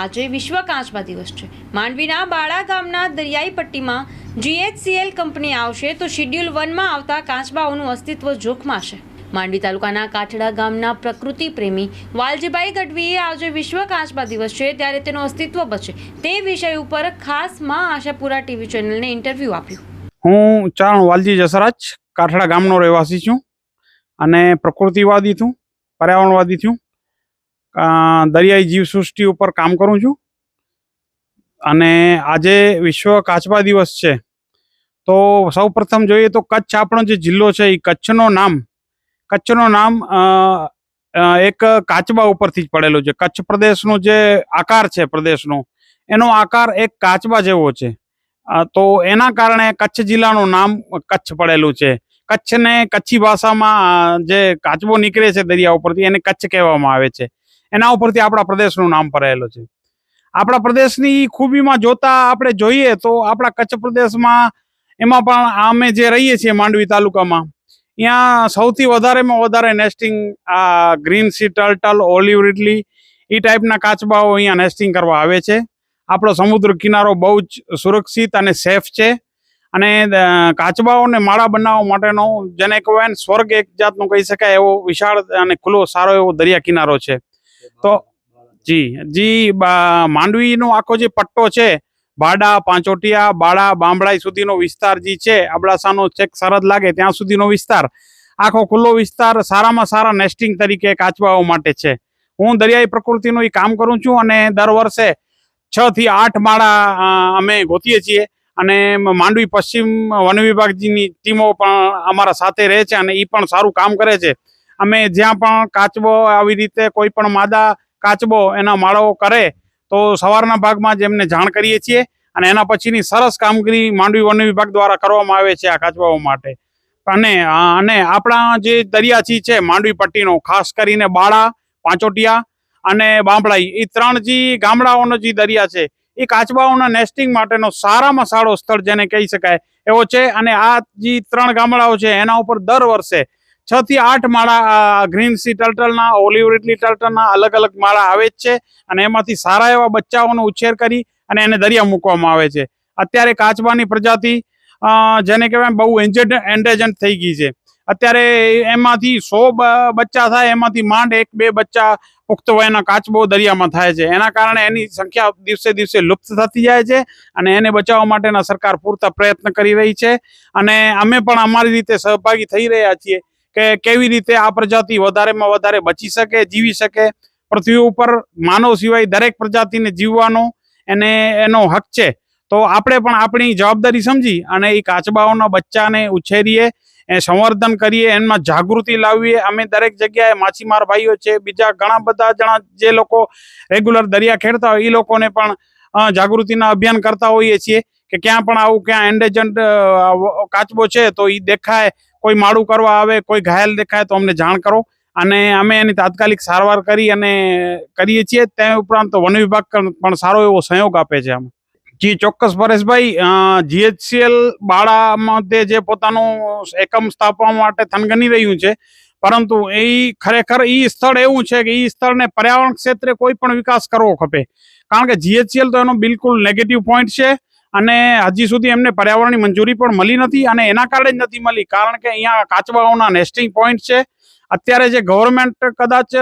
આજે વિશ્વ કાચબા દિવસ છે. માંડવીના બાળા ગામના દરિયાઈ પટ્ટીમાં જીએચસીએલ કંપની આવશે તો શિડ્યુલ વનમાં આવતા કાચબાઓનું અસ્તિત્વ જોખમાશે. માંડવી તાલુકાના કાઠડા ગામના પ્રકૃતિ પ્રેમી વાલજીભાઈ ગઢવીએ આજે વિશ્વ કાચબા દિવસ છે ત્યારે તેનું અસ્તિત્વ બચે તે વિષય ઉપર ખાસમાં આશાપુરા ટીવી ચેનલને ઇન્ટરવ્યૂ આપ્યું. હું ચારણ વાલજી જસરાજ, કાઠડા ગામનો રહેવાસી છું અને પ્રકૃતિવાદી છું, પર્યાવરણવાદી છું. દરિયાઈ જીવસૃષ્ટિ ઉપર કામ કરું છું. અને આજે વિશ્વ કાચબા દિવસ છે. તો સૌ પ્રથમ જોઈએ તો કચ્છ આપણો જે જિલ્લો છે એ કચ્છનો નામ કચ્છનો નામ એક કાચબા ઉપરથી જ પડેલું છે. કચ્છ પ્રદેશનો જે આકાર છે પ્રદેશનો, એનો આકાર એક કાચબા જેવો છે. તો એના કારણે કચ્છ જિલ્લાનું નામ કચ્છ પડેલું છે. કચ્છને કચ્છી ભાષામાં જે કાચબો નીકળે છે દરિયા ઉપરથી, એને કચ્છ કહેવામાં આવે છે. એના ઉપરથી આપણા પ્રદેશનું નામ પડેલું છે. આપણા પ્રદેશની ખૂબીમાં જોતા આપણે જોઈએ તો આપણા કચ્છ પ્રદેશમાં એમાં પણ અમે જે રહીએ છીએ માંડવી તાલુકામાં, ત્યાં સૌથી વધારેમાં વધારે નેસ્ટિંગ આ green sea turtle olive ridley એ ટાઈપના કાચબાઓ અહીંયા નેસ્ટિંગ કરવા આવે છે. આપણો સમુદ્ર કિનારો બહુ જ સુરક્ષિત અને સેફ છે. અને કાચબાઓને માળા બનાવવા માટેનો જેને કહેવાય સ્વર્ગ એક જાતનું કહી શકાય એવો વિશાળ અને ખુલ્લો સારો એવો દરિયા કિનારો છે. તો જી જી માંડવીનો આખો જે પટ્ટો છે ભાડા પાંચોટિયા બાળા બામડાઈ સુધીનો વિસ્તાર જે છે અબડાસાનો છેક સરહદ લાગે ત્યાં સુધીનો વિસ્તાર. આખો ખુલ્લો વિસ્તાર સારામાં સારા નેસ્ટિંગ તરીકે કાચબાઓ માટે છે. હું દરિયાઈ પ્રકૃતિનું એ કામ કરું છું અને દર વર્ષે છ થી આઠ માળા અમે ગોતીએ છીએ અને માંડવી પશ્ચિમ વન વિભાગની ટીમો પણ અમારા સાથે રહે છે અને એ પણ સારું કામ કરે છે. અમે જ્યાં પણ કાચબો આવી રીતે કોઈ પણ માદા કાચબો એના માળાઓ કરે, તો સવારના ભાગમાં જ એમને જાણ કરીએ છીએ અને એના પછીની સરસ કામગીરી માંડવી વન વિભાગ દ્વારા કરવામાં આવે છે આ કાચબાઓ માટે. અને અને આપણા જે દરિયાચી છે માંડવી પટ્ટીનો, ખાસ કરીને બાળા, પાંચોટિયા અને બાંભળાઈ એ ત્રણ જે ગામડાઓનો જે દરિયા છે, એ કાચબાઓના નેસ્ટિંગ માટેનો સારામાં સારો સ્થળ જેને કહી શકાય એવો છે. અને આ જે ત્રણ ગામડાઓ છે, એના ઉપર દર વર્ષે છ થી આઠ માળા ગ્રીન સી ટર્ટલના ઓલિવ રીડલી ટર્ટલના અલગ અલગ માળા આવે જ છે અને એમાંથી સારા એવા બચ્ચાઓનો ઉછેર કરી અને એને દરિયા મૂકવામાં આવે છે. અત્યારે કાચબાની પ્રજાતિ જેને કહેવાય બહુ એન્જેડ એન્ડેજન્ટ થઈ ગઈ છે. અત્યારે એમાંથી સો બચ્ચા થાય, એમાંથી માંડ એક બે બચ્ચા પુખ્ત વયના કાચબો દરિયામાં થાય છે. એના કારણે એની સંખ્યા દિવસે દિવસે લુપ્ત થતી જાય છે અને એને બચાવવા માટેના સરકાર પૂરતા પ્રયત્ન કરી રહી છે અને અમે પણ અમારી રીતે સહભાગી થઈ રહ્યા છીએ. કે કેવી રીતે આ પ્રજાતિ વધારેમાં વધારે બચી શકે, જીવી શકે. પૃથ્વી ઉપર માનવ સિવાય દરેક પ્રજાતિને જીવવાનો એને, એનો હક છે. તો આપણે પણ આપણી જવાબદારી સમજી અને એ કાચબાઓના બચ્ચાને ઉછેરીએ, એ સંવર્ધન કરીએ એમાં જાગૃતિ લાવીએ. અમે દરેક જગ્યાએ માછીમાર ભાઈઓ છે, બીજા ઘણા બધા જણા જે લોકો રેગ્યુલર દરિયા ખેડતા હોય, એ લોકોને પણ જાગૃતિના અભિયાન કરતા હોઈએ છીએ કે ક્યાં પણ આવું, ક્યાં એન્ડેજન્ટ કાચબો છે તો એ દેખાય કોઈ માળું કરવા આવે, કોઈ ઘાયલ દેખાય તો અમને જાણ કરો. અને અમે એની તાત્કાલિક સારવાર કરી અને કરીએ છીએ. તે ઉપરાંત વન વિભાગ પણ સારો એવો સહયોગ આપે છે અમે જી, ચોક્કસ પરેશભાઈ જીએચસીએલ બાળામાં તે જે પોતાનું એકમ સ્થાપવા માટે થનગની રહ્યું છે. પરંતુ એ ખરેખર એ સ્થળ એવું છે કે એ સ્થળને પર્યાવરણ ક્ષેત્રે કોઈ પણ વિકાસ કરવો ખપે. કારણ કે જીએચસીએલ તો એનો બિલકુલ નેગેટિવ પોઈન્ટ છે. અને હજી સુધી એમને પર્યાવરણની મંજૂરી પણ મળી નથી અને એના કારણે જ નથી મળી. કારણ કે અહીંયા કાચબાઓના નેસ્ટિંગ પોઈન્ટ છે. અત્યારે જે ગવર્મેન્ટ કદાચ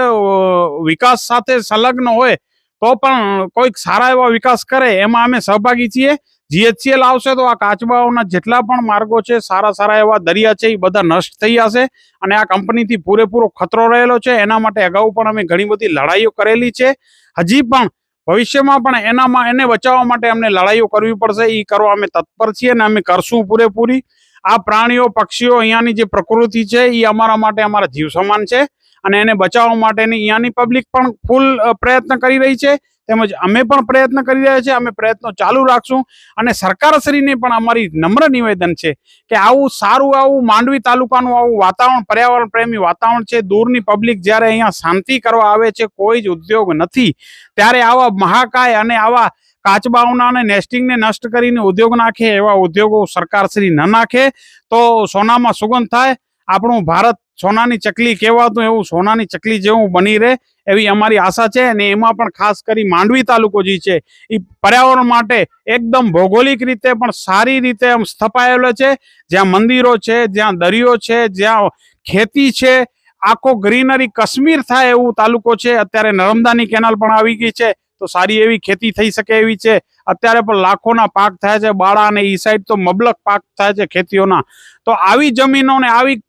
વિકાસ સાથે સંલગ્ન હોય, તો પણ કોઈક સારા એવા વિકાસ કરે, એમાં અમે સહભાગી છીએ. જીએચસીએલ આવશે તો આ કાચબાઓના જેટલા પણ માર્ગો છે, સારા સારા એવા દરિયા છે, એ બધા નષ્ટ થઈ જશે. અને આ કંપનીથી પૂરેપૂરો ખતરો રહેલો છે. એના માટે અગાઉ પણ અમે ઘણી બધી લડાઈઓ કરેલી છે. હજી પણ ભવિષ્યમાં પણ એનામાં એને બચાવવા માટે અમને લડાઈઓ કરવી પડશે. એ કરવા અમે તત્પર છીએ અને અમે કરશું પૂરેપૂરી. આ પ્રાણીઓ, પક્ષીઓ અહીંયાની જે પ્રકૃતિ છે એ અમારા માટે અમારા જીવ સમાન છે અને એને બચાવવા માટેની અહીંયાની પબ્લિક પણ ફૂલ પ્રયત્ન કરી રહી છે. તેમજ અમે પણ પ્રયત્ન કરી રહ્યા છીએ, અમે પ્રયત્નો ચાલુ રાખશું અને સરકારશ્રીને પણ અમારી નમ્ર નિવેદન છે કે આવું સારું, આવું માંડવી તાલુકાનું આવું વાતાવરણ, પર્યાવરણ પ્રેમી વાતાવરણ છે, દૂરની પબ્લિક જ્યારે અહીંયા શાંતિ કરવા આવે છે, કોઈ જ ઉદ્યોગ નથી, ત્યારે આવા મહાકાય અને આવા કાચબાઓના અને નેસ્ટિંગને નષ્ટ કરીને ઉદ્યોગ નાખે, એવા ઉદ્યોગો સરકારશ્રી ન નાખે, તો સોનામાં સુગંધ થાય. આપણું ભારત સોનાની ચકલી કહેવાતું, એવું સોનાની ચકલી જેવું બની રહે. એવી અમારી આશા છે અને એમાં પણ ખાસ કરી માંડવી તાલુકો જે છે એ પર્યાવરણ માટે એકદમ ભૌગોલિક રીતે પણ સારી રીતે આમ સ્થપાયેલો છે. જ્યાં મંદિરો છે, જ્યાં દરિયો છે, જ્યાં ખેતી છે, આખો ગ્રીનરી કાશ્મીર થાય એવું તાલુકો છે. અત્યારે નર્મદાની કેનાલ પણ આવી ગઈ છે, તો સારી એવી ખેતી થઈ શકે એવી છે. અત્યારે પણ લાખોના પાક થાય છે, બાળા અને ઈ સાઈડ તો મબલક પાક થાય છે ખેતીઓના. તો આવી જમીનોને આવી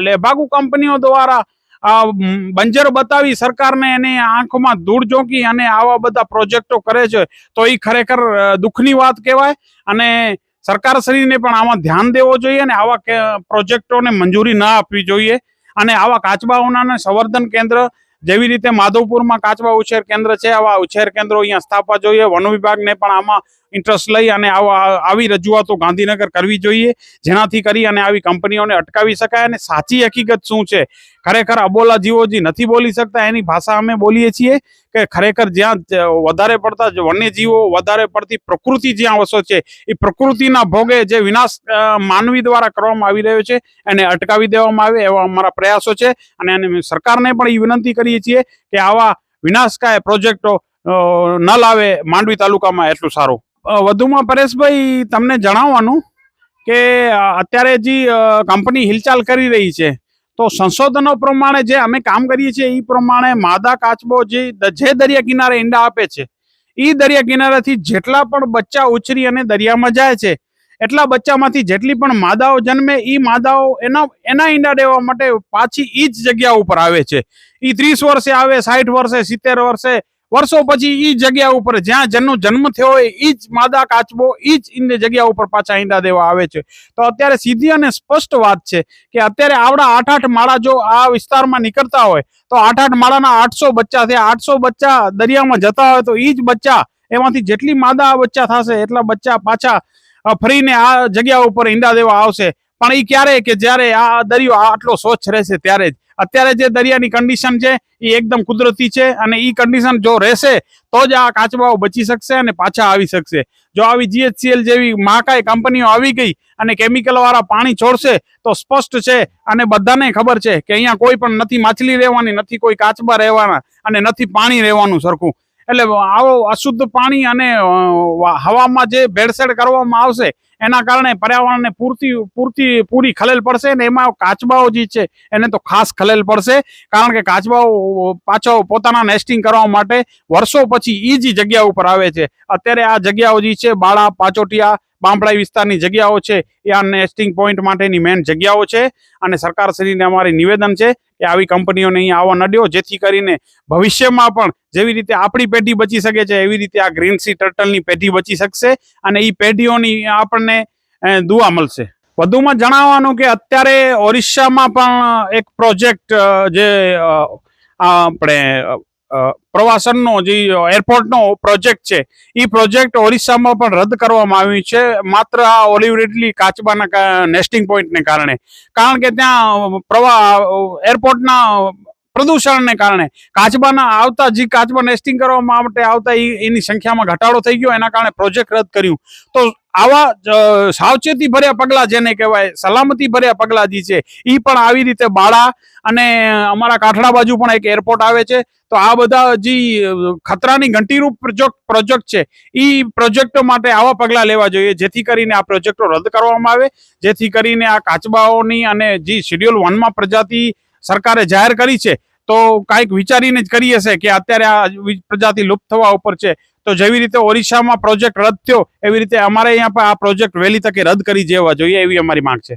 લેભાગુ કંપનીઓ દ્વારા બંજર બતાવી સરકારને એની આંખમાં ધૂળ ઝોંકી અને આવા બધા પ્રોજેક્ટો કરે છે, તો એ ખરેખર દુઃખની વાત કહેવાય. અને સરકારશ્રીને પણ આમાં ધ્યાન દેવો જોઈએ અને આવા પ્રોજેક્ટોને મંજૂરી ના આપવી જોઈએ. અને આવા કાચબાઓના સંવર્ધન કેન્દ્ર, જેવી રીતે માધવપુરમાં કાચબા ઉછેર કેન્દ્ર છે, આવા ઉછેર કેન્દ્રો અહીંયા સ્થાપવા જોઈએ. વન વિભાગને પણ આમાં ઇન્ટરેસ્ટ લઈ અને આવા આવી રજૂઆતો ગાંધીનગર કરવી જોઈએ, જેનાથી કરી અને આવી કંપનીઓને અટકાવી શકાય અને સાચી હકીકત શું છે? ખરેખર અબોલા જીવો જે નથી બોલી શકતા, એની ભાષા અમે બોલીએ છીએ કે ખરેખર જ્યાં વધારે પડતા વન્યજીવો વધારે પડતી પ્રકૃતિ જ્યાં વસો છે, એ પ્રકૃતિના ભોગે જે વિનાશ માનવી દ્વારા કરવામાં આવી રહ્યો છે, એને અટકાવી દેવામાં આવે એવા અમારા પ્રયાસો છે અને એને સરકારને પણ એ વિનંતી કરીએ છીએ કે આવા વિનાશકાય પ્રોજેક્ટો ન લાવે, માંડવી તાલુકામાં એટલું સારું. વધુમાં પરેશભાઈ, તમને જણાવવાનું કે અત્યારે જે કંપની હિલચાલ કરી રહી છે, તો સંશોધનો પ્રમાણે જે અમે કામ કરીએ છીએ એ પ્રમાણે માદા કાચબો જે જે દરિયા કિનારે ઈંડા આપે છે એ દરિયા કિનારેથી જેટલા પણ બચ્ચા ઉછરી અને દરિયામાં જાય છે, એટલા બચ્ચામાંથી જેટલી પણ માદાઓ જન્મે એ માદાઓ એના એના ઈંડા દેવા માટે પાછી એ જ જગ્યા ઉપર આવે છે. એ ત્રીસ વર્ષે આવે સાઠ વર્ષે, સિત્તેર વર્ષે વર્ષો પછી એ જગ્યા ઉપર જ્યાં જેનો જન્મ થયો હોય એ જ માદા કાચબો એ જ ઈંડે જગ્યા ઉપર પાછા ઈંડા દેવા આવે છે. તો અત્યારે સીધી અને સ્પષ્ટ વાત છે કે અત્યારે આવડા આઠ આઠ માળા જો આ વિસ્તારમાં નીકળતા હોય, તો આઠ આઠ માળાના આઠસો બચ્ચા થયા. આઠસો બચ્ચા દરિયામાં જતા હોય તો એ જ બચ્ચા એમાંથી જેટલી માદા બચ્ચા થશે એટલા બચ્ચા પાછા ફરીને આ જગ્યા ઉપર ઈંડા દેવા આવશે. પણ એ ક્યારે કે જ્યારે આ દરિયો આટલો સ્વચ્છ રહેશે ત્યારે જ. અત્યારે જે દરિયાની કન્ડિશન છે એ એકદમ કુદરતી છે અને એ કન્ડિશન જો રહેશે, તો જ આ કાચબાઓ બચી શકશે અને પાછા આવી શકશે. જો આવી જીએચસીએલ જેવી મહાકાય કંપનીઓ આવી ગઈ અને કેમિકલવાળા પાણી છોડશે, તો સ્પષ્ટ છે અને બધાને ખબર છે કે અહીંયા કોઈ પણ નથી માછલી રહેવાની, નથી કોઈ કાચબા રહેવાના અને નથી પાણી રહેવાનું સરખું. એટલે આવો અશુદ્ધ પાણી અને હવામાં જે ભેળસેળ કરવામાં આવશે એના કારણે પર્યાવરણને પૂરતી પૂરતી, પૂરી ખલેલ પડશે ને એમાં કાચબાઓ જે છે, એને તો ખાસ ખલેલ પડશે. કારણ કે કાચબાઓ પાછો પોતાના નેસ્ટિંગ કરવા માટે વર્ષો પછી એ જ જગ્યા ઉપર આવે છે. અત્યારે આ જગ્યાઓ જે છે, બાળા, પાચોટિયા, બાંભળાઈ વિસ્તારની જગ્યાઓ છે, એ આ નેસ્ટિંગ પોઈન્ટ માટેની મેન જગ્યાઓ છે. અને સરકારશ્રીને અમારી નિવેદન છે કે આવી કંપનીઓને અહીંયા આવવા ન દ્યો જેથી કરીને ભવિષ્યમાં પણ જેવી રીતે આપણી પેઢી બચી શકે છે, એવી રીતે આ ગ્રીન સી ટર્ટલની પેઢી બચી શકશે. અને એ પેઢીઓની આપણને દુઆ મળશે. વધુમાં જણાવવાનું કે અત્યારે ઓરિસ્સામાં પણ એક પ્રોજેક્ટ જે આપણે પ્રવાસનનો જે એરપોર્ટનો પ્રોજેક્ટ છે એ પ્રોજેક્ટ ઓરિસ્સામાં પણ રદ કરવામાં આવ્યું છે. માત્ર આ ઓલિવ રીડલી કાચબાના નેસ્ટિંગ પોઈન્ટને કારણે. કારણ કે ત્યાં પ્રવાહ એરપોર્ટના પ્રદૂષણને કારણે. કાચબાના આવતા જે કાચબા નેસ્ટિંગ કરવા માટે આવતા એની સંખ્યામાં ઘટાડો થઈ ગયો, એના કારણે પ્રોજેક્ટ રદ કર્યું. તો આવા સાવચેતી ભર્યા પગલાં જેને કહેવાય સલામતી ભર્યા પગલાં જે છે એ પણ આવી રીતે બાળા અને અમારા કાઠડા બાજુ પણ એક એરપોર્ટ આવે છે. તો આ બધા જે ખતરાની ઘંટીરૂપ પ્રોજેક્ટ પ્રોજેક્ટ છે એ પ્રોજેક્ટો માટે આવા પગલાં લેવા જોઈએ. જેથી કરીને આ પ્રોજેક્ટો રદ કરવામાં આવે. જેથી કરીને આ કાચબાઓની અને જે શેડ્યુલ વનમાં પ્રજાતિ સરકારે જાહેર કરી છે, તો કાંઈક વિચારીને જ કરી હશે કે અત્યારે આ પ્રજાતિ લુપ્ત થવા ઉપર છે. તો જેવી રીતે ઓરિસ્સામાં પ્રોજેક્ટ રદ થયો, એવી રીતે અમારે અહીંયા પણ આ પ્રોજેક્ટ વહેલી તકે રદ કરી દેવા જોઈએ એવી અમારી માંગ છે.